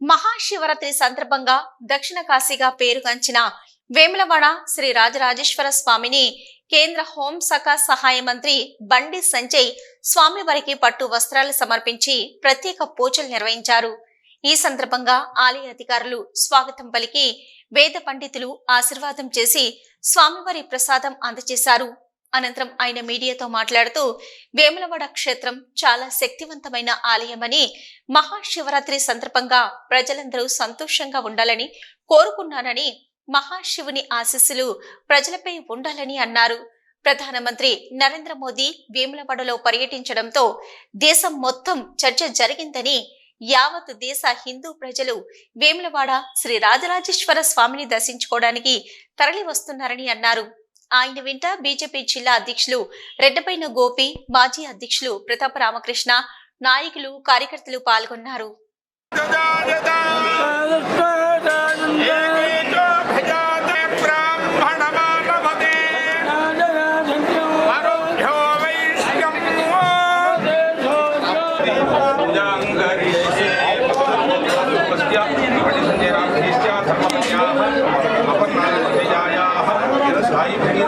మహాశివరాత్రి సందర్భంగా దక్షిణ కాశీగా పేరుగాంచిన వేములవాడ శ్రీ రాజరాజేశ్వర స్వామిని కేంద్ర హోంశాఖ సహాయ మంత్రి బండి సంజయ్ స్వామివారికి పట్టు వస్త్రాలు సమర్పించి ప్రత్యేక పూజలు నిర్వహించారు. ఈ సందర్భంగా ఆలయ అధికారులు స్వాగతం పలికి వేద పండితులు ఆశీర్వాదం చేసి స్వామివారి ప్రసాదం అందజేశారు. అనంతరం ఆయన మీడియాతో మాట్లాడుతూ వేములవాడ క్షేత్రం చాలా శక్తివంతమైన ఆలయమని మహాశివరాత్రి సందర్భంగా ప్రజలందరూ సంతోషంగా ఉండాలని కోరుకున్నానని మహాశివుని ఆశీస్సులు ప్రజలపై ఉండాలని అన్నారు. ప్రధానమంత్రి నరేంద్ర మోదీ వేములవాడలో పర్యటించడంతో దేశం మొత్తం చర్చ జరిగిందని యావత్ దేశ హిందూ ప్రజలు వేములవాడ శ్రీ రాజరాజేశ్వర స్వామిని దర్శించుకోవడానికి తరలి వస్తున్నారని అన్నారు. ఆయన వెంట బీజేపీ జిల్లా అధ్యక్షులు రెడ్డపైన గోపి మాజీ అధ్యక్షులు ప్రతాప రామకృష్ణ నాయకులు కార్యకర్తలు పాల్గొన్నారు.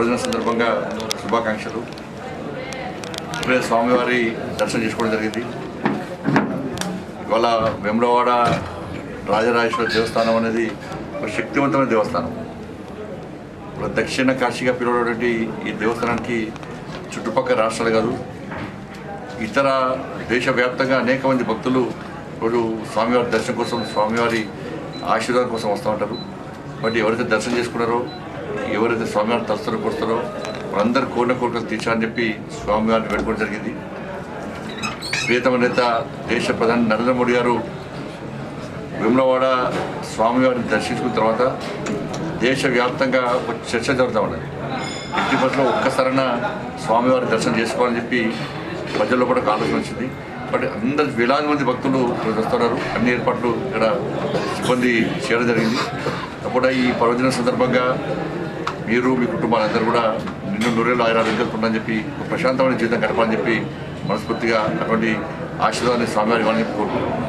పర్వదిన సందర్భంగా శుభాకాంక్షలు. ఇప్పుడే స్వామివారి దర్శనం చేసుకోవడం జరిగింది. ఇవాళ వెమ్రవాడ రాజరాజేశ్వర దేవస్థానం అనేది ఒక శక్తివంతమైన దేవస్థానం. ఇప్పుడు దక్షిణ కాశీగా పిలువడేటువంటి ఈ దేవస్థానానికి చుట్టుపక్కల రాష్ట్రాలు కాదు ఇతర దేశవ్యాప్తంగా అనేక మంది భక్తులు రోజు స్వామివారి దర్శనం కోసం స్వామివారి ఆశీర్వాదం కోసం వస్తూ ఉంటారు. బట్ ఎవరైతే దర్శనం చేసుకున్నారో ఎవరైతే స్వామివారిని తలుస్తారో కొడతారో వాళ్ళందరూ కోరిన కోరికలు తీర్చాలని చెప్పి స్వామివారిని వేడుకోవడం జరిగింది. ప్రియతమ నేత దేశ ప్రధాని నరేంద్ర మోడీ గారు విమలవాడ స్వామివారిని దర్శించుకున్న తర్వాత దేశవ్యాప్తంగా ఒక చర్చ జరుగుతూ ఉన్నది. ఇంటి బస్సులో ఒక్కసారైనా స్వామివారి దర్శనం చేసుకోవాలని చెప్పి ప్రజల్లో కూడా ఒక ఆలోచన వచ్చింది. బట్ అందరు వేలాది మంది భక్తులు ఈరోజు వస్తున్నారు. అన్ని ఏర్పాట్లు ఇక్కడ సిబ్బంది చేయడం జరిగింది. తప్పకుండా ఈ పర్వదిన సందర్భంగా మీరు మీ కుటుంబాలందరూ కూడా నిన్ను నూరేళ్ళు ఆయన ఎదుర్కొంటారని చెప్పి ఒక ప్రశాంతమైన జీవితం గడపాలని చెప్పి మనస్ఫూర్తిగా అటువంటి ఆశీర్వాదాన్ని స్వామివారి ఇవ్వాలని చెప్పి కోరుకుంటున్నాను.